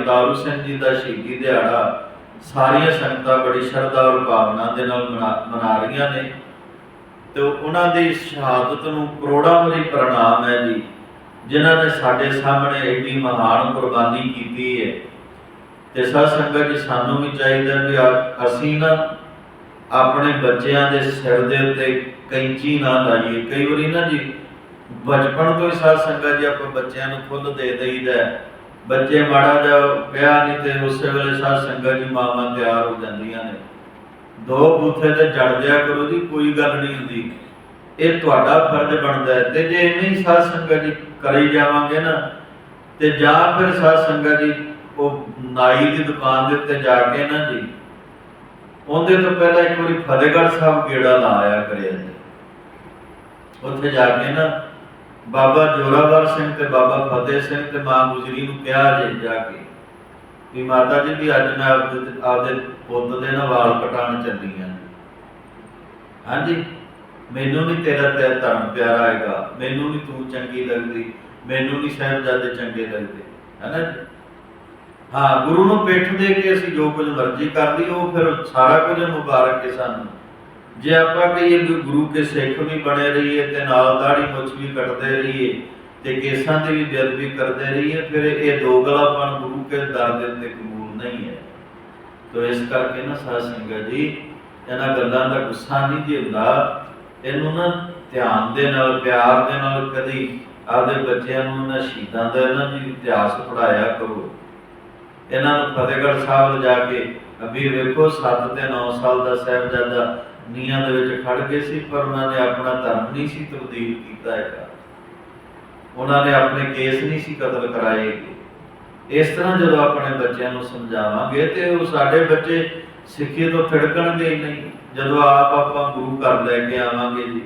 ਤਾਰੂ ਸਿੰਘ ਜੀ ਦਾ ਸ਼ਹੀਦੀ ਦਿਹਾੜਾ ਸਾਰੀਆਂ ਸੰਗਤਾਂ ਬੜੀ ਸ਼ਰਧਾ ਔਰ ਭਾਵਨਾ ਦੇ ਨਾਲ ਮਨਾ- ਰਹੀਆਂ ਨੇ। ਤੇ ਉਹਨਾਂ ਦੀ ਸ਼ਹਾਦਤ ਨੂੰ ਕਰੋੜਾਂ ਵਾਰੀ ਪ੍ਰਣਾਮ ਹੈ ਜੀ, ਜਿਨ੍ਹਾਂ ਨੇ ਸਾਡੇ ਸਾਹਮਣੇ ਐਡੀ ਮਹਾਨ ਕੁਰਬਾਨੀ ਕੀਤੀ ਹੈ। ਤੇ ਸਾਧ ਸੰਗਤ ਜੀ, ਸਾਨੂੰ ਵੀ ਚਾਹੀਦਾ ਵੀ ਅਸੀਂ ਨਾ ਆਪਣੇ ਬੱਚਿਆਂ ਦੇ ਸਿਰ ਦੇ ਉੱਤੇ ਕੈਂਚੀ ਨਾ ਲਾਈਏ। ਕਈ ਵਾਰੀ ਨਾ ਜੀ, ਬਚਪਨ ਤੋਂ ਹੀ ਸਾਧ ਸੰਗਤ ਜੀ, ਆਪਾਂ ਬੱਚਿਆਂ ਨੂੰ ਖੁੱਲ ਦੇ ਦਈਦਾ ਬੱਚੇ ਮਾੜਾ ਜਿਹਾ ਵਿਆਹ ਨਹੀਂ ਤੇ ਉਸੇ ਵੇਲੇ ਸਾਧ ਸੰਗਤ ਜੀ ਮਾਵਾਂ ਤਿਆਰ ਹੋ ਜਾਂਦੀਆਂ ਨੇ। ਦੋ ਬੂਥੇ ਤੇ ਜੜ ਦਿਆ ਕਰੋ ਜੀ, ਕੋਈ ਗੱਲ ਨਹੀਂ ਹੁੰਦੀ। ਇਹ ਤੁਹਾਡਾ ਫਰਜ਼ ਬਣਦਾ ਹੈ ਤੇ ਜੇ ਇਵੇਂ ਸਾਧ ਸੰਗਤ ਜੀ ਕਰੀ ਜਾਵਾਂਗੇ ਨਾ, ਤੇ ਜਾਂ ਫਿਰ ਸਾਧ ਸੰਗਤ ਜੀ ਉਹ ਨਾਈ ਦੀ ਦੁਕਾਨ ਦੇ ਉੱਤੇ ਜਾ ਕੇ ਨਾ ਜੀ, ਉਹਦੇ ਤੋਂ ਪਹਿਲਾਂ ਇੱਕ ਵਾਰੀ ਫਤਿਹਗੜ੍ਹ ਸਾਹਿਬ ਗੇੜਾ ਲਾ ਕਰਿਆ ਜੀ। ਉੱਥੇ ਜਾ ਕੇ ਨਾ ਬਾਬਾ ਜੋਰਾਵਰ ਸਿੰਘ ਤੇ ਬਾਬਾ ਫਤਿਹ ਸਿੰਘ ਤੇ ਮਾਂ ਗੁਜਰੀ ਨੂੰ ਕਿਹਾ ਜੇ ਜਾ ਕੇ ਵੀ ਮਾਤਾ ਜੀ ਵੀ ਅੱਜ ਮੈਂ ਆਪਦੇ ਆਪਦੇ ਪੁੱਤ ਦੇ ਨਾਲ ਵਾਲ ਕਟਾਉਣ ਚੱਲੀ ਹਾਂ ਹਾਂਜੀ, ਮੈਨੂੰ ਨਹੀਂ ਤੇਰਾ ਤੇ ਧਰਮ ਪਿਆਰਾ ਹੈਗਾ। ਮੈਨੂੰ ਨਹੀਂ ਤੂੰ ਚੰਗੀ ਲੱਗਦੀ। ਮੈਨੂੰ ਨਹੀਂ ਸਾਹਿਬਜ਼ਾਦੇ ਚੰਗੇ ਲੱਗਦੇ। ਹਨਾ ਹਾਂ, ਗੁਰੂ ਨੂੰ ਪਿੱਠ ਦੇ ਕੇ ਅਸੀਂ ਜੋ ਕੁਝ ਮਰਜ਼ੀ ਕਰ ਲਈ ਉਹ ਫਿਰ ਸਾਰਾ ਕੁਝ ਮੁਬਾਰਕ ਹੈ ਸਾਨੂੰ। ਜੇ ਆਪਾਂ ਕਹੀਏ ਵੀ ਗੁਰੂ ਕੇ ਸਿੱਖ ਵੀ ਬਣੇ ਰਹੀਏ ਤੇ ਨਾਲ ਦਾੜੀ ਮੁੱਛ ਵੀ ਕੱਟਦੇ ਰਹੀਏ ਤੇ ਕੇਸਾਂ ਦੀ ਵੀ ਬੇਅਦਬੀ ਕਰਦੇ ਰਹੀਏ, ਫਿਰ ਇਹ ਦੋਗਲਾਪਨ ਗੁਰੂ ਕੇ ਦਰ ਦੇ ਉੱਤੇ ਕਬੂਲ ਨਹੀਂ ਹੈ। ਤੋ ਇਸ ਕਰਕੇ ਨਾ ਸਾਧ ਸੰਗਤ ਜੀ, ਇਹਨਾਂ ਗੱਲਾਂ ਦਾ ਗੁੱਸਾ ਨਹੀਂ ਜੀ ਹੁੰਦਾ। ਇਹਨੂੰ ਨਾ ਧਿਆਨ ਦੇ ਨਾਲ, ਪਿਆਰ ਦੇ ਨਾਲ ਕਦੀ ਆਪਦੇ ਬੱਚਿਆਂ ਨੂੰ ਨਾ ਸ਼ਹੀਦਾਂ ਦਾ ਇਹਨਾਂ ਦੀ ਇਤਿਹਾਸ ਪੜਾਇਆ ਕਰੋ। ਇਹਨਾਂ ਨੂੰ ਫਤਿਹਗੜ੍ਹ ਸਾਹਿਬ ਲਿਜਾ ਕੇ ਅਭੀ ਵੇਖੋ 7 ਤੇ 9 ਸਾਲ ਦਾ ਸਾਹਿਬਜ਼ਾਦਾ ਨੀਹਾਂ ਦੇ ਵਿੱਚ ਖੜ ਗਏ ਸੀ, ਪਰ ਉਹਨਾਂ ਨੇ ਆਪਣਾ ਧਰਮ ਨਹੀਂ ਸੀ ਤਬਦੀਲ ਕੀਤਾ ਹੈਗਾ। ਉਹਨਾਂ ਨੇ ਆਪਣੇ ਕੇਸ ਨਹੀਂ ਸੀ ਕਤਲ ਕਰਾਏ ਇਸ ਤਰ੍ਹਾਂ ਜਦੋਂ ਆਪਣੇ ਬੱਚਿਆਂ ਨੂੰ ਸਮਝਾਵਾਂਗੇ ਤੇ ਉਹ ਸਾਡੇ ਬੱਚੇ ਸਿੱਖੀ ਤੋਂ ਫਿੜਕਣਗੇ ਨਹੀਂ। ਜਦੋਂ ਆਪ ਆਪਾਂ ਗੁਰੂ ਘਰ ਲੈ ਕੇ ਆਵਾਂਗੇ ਜੀ